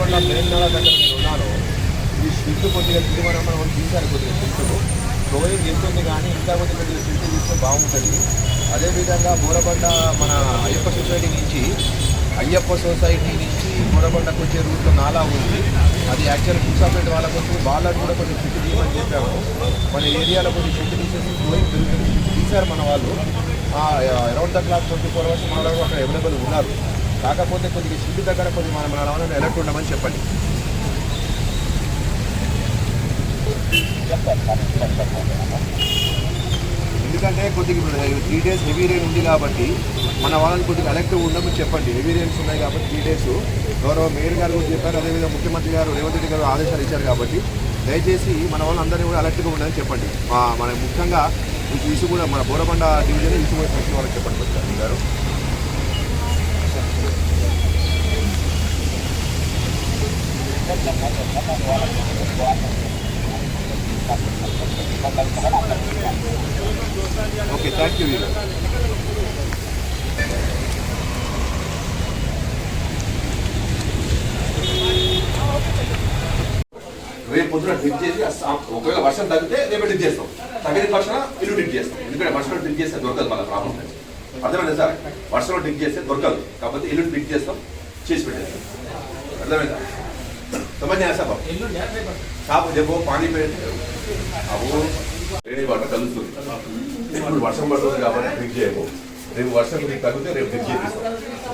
బోరబండ తెలంగాణ దగ్గర నేను ఉన్నాను ఈ షిఫ్ట్ కొద్దిగా తీర్మానం మనం తీశారు కొద్దిగా షిఫ్ట్ ఫ్లోయింగ్ ఎంతుంది కానీ ఇంకా కొద్దిగా కొద్దిగా షిఫ్ట్ తీస్తే బాగుంటుంది. అదేవిధంగా బోరబండ మన అయ్యప్ప సొసైటీ నుంచి అయ్యప్ప సొసైటీ నుంచి బోరబండకు వచ్చే రూట్లో నాలా ఉంది. అది యాక్చువల్ మున్సాపేట వాళ్ళకు వచ్చి వాళ్ళకు కూడా కొంచెం షిఫ్ట్ తీయమని చెప్పాము. మన ఏరియాలో కొంచెం షిఫ్ట్ తీసేసి ఫ్లోయింగ్ పెరుగుతుంది. తీశారు మన వాళ్ళు. Around the clock twenty four hours మన వాళ్ళు అక్కడ అవైలబుల్ ఉన్నారు. కాకపోతే కొద్దిగా షిఫ్ట్ దగ్గర కొద్దిగా మనం మన వాళ్ళని అలర్ట్ ఉండమని చెప్పండి. ఎందుకంటే కొద్దిగా త్రీ డేస్ హెవీ రెయిన్ ఉంది కాబట్టి మన వాళ్ళని కొద్దిగా అలర్ట్ ఉండమని చెప్పండి. హెవీ రెయిన్స్ ఉన్నాయి కాబట్టి త్రీ డేస్ గౌరవ మేయర్ గారు కూడా చెప్పారు. అదేవిధంగా ముఖ్యమంత్రి గారు రేవంత్ రెడ్డి గారు ఆదేశాలు ఇచ్చారు కాబట్టి దయచేసి మన వాళ్ళందరినీ కూడా అలర్ట్గా ఉండని చెప్పండి. మన ముఖ్యంగా ఇసు కూడా మన బోరబండ డివిజన్ ఇష్యూ కూడా వాళ్ళకి చెప్పండి. గారు ఓకే థ్యాంక్ యూ రేపు పొద్దున డ్రిప్ చేసి ఒకవేళ వర్షం తగ్గితే రేపు డ్రిప్ చేస్తాం. తగిన పక్షాన ఇల్లు డ్రిప్ చేస్తాం. ఎందుకంటే వర్షంలో డ్రిప్ చేస్తే దొరకదు మళ్ళీ ప్రాబ్లం అర్థమైందా సార్? వర్షంలో డ్రిప్ చేస్తే దొరకదు. కాబట్టి ఇల్లు డ్రిప్ చేస్తాం చేసి పెట్టేస్తాం. అర్థమైందా? समझ नहीं आया सब साहब देखो पानी पे अब वो రేణి వాటర్ కలుస్తుంది ఇప్పుడు వర్షం పడుతుంది కాబట్టి డ్రిప్ చేయము రేపు వర్షం మీకు తగ్గితే రేపు డ్రిప్ చేపిస్తాం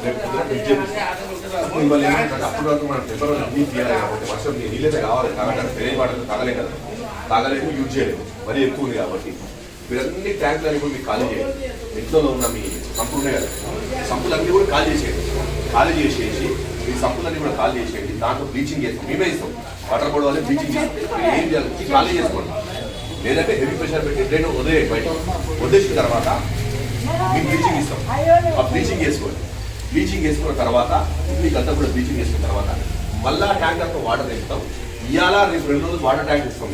రేపు పొద్దున డ్రిప్ చేపిస్తాం మిమ్మల్ని ఏమంటే అప్పుడు వరకు మనం టెంపర్ అన్ని తీయాలి కాబట్టి వర్షం నీళ్ళైతే కావాలి తాగడానికి రేణి వాటర్ తాగలేం కదా తాగలేము యూజ్ చేయలేము మరీ ఎక్కువ ఉంది కాబట్టి మీరన్ని ట్యాంకులు అన్ని కూడా మీకు ఖాళీ చేయండి ఇంట్లో ఉన్న మీ సంపులు ఉన్నాయి కదా సంపులన్నీ కూడా ఖాళీ చేసేయండి ఖాళీ చేసేసి మీ సంపులన్నీ కూడా ఖాళీ చేసేయండి. దాంట్లో బ్లీచింగ్ చేస్తాం. మేమే ఇస్తాం వాటర్ బోర్డు వాళ్ళే బ్లీచింగ్ చేస్తాం ఏం చేయాలి? ఖాళీ చేసుకోండి. లేదంటే హెవీ ప్రెషర్ పెట్టి ట్రైన్ వదిలేయండి బయట. వదిలేసిన తర్వాత మీకు బ్లీచింగ్ ఇస్తాం. ఆ బ్లీచింగ్ వేసుకోండి బ్లీచింగ్ వేసుకున్న తర్వాత మీకు అంతా కూడా బ్లీచింగ్ వేసుకున్న తర్వాత మళ్ళా ట్యాంకర్తో వాటర్ వేస్తాం. ఇవాళ రేపు రెండు రోజులు వాటర్ ట్యాంక్ ఇస్తాం.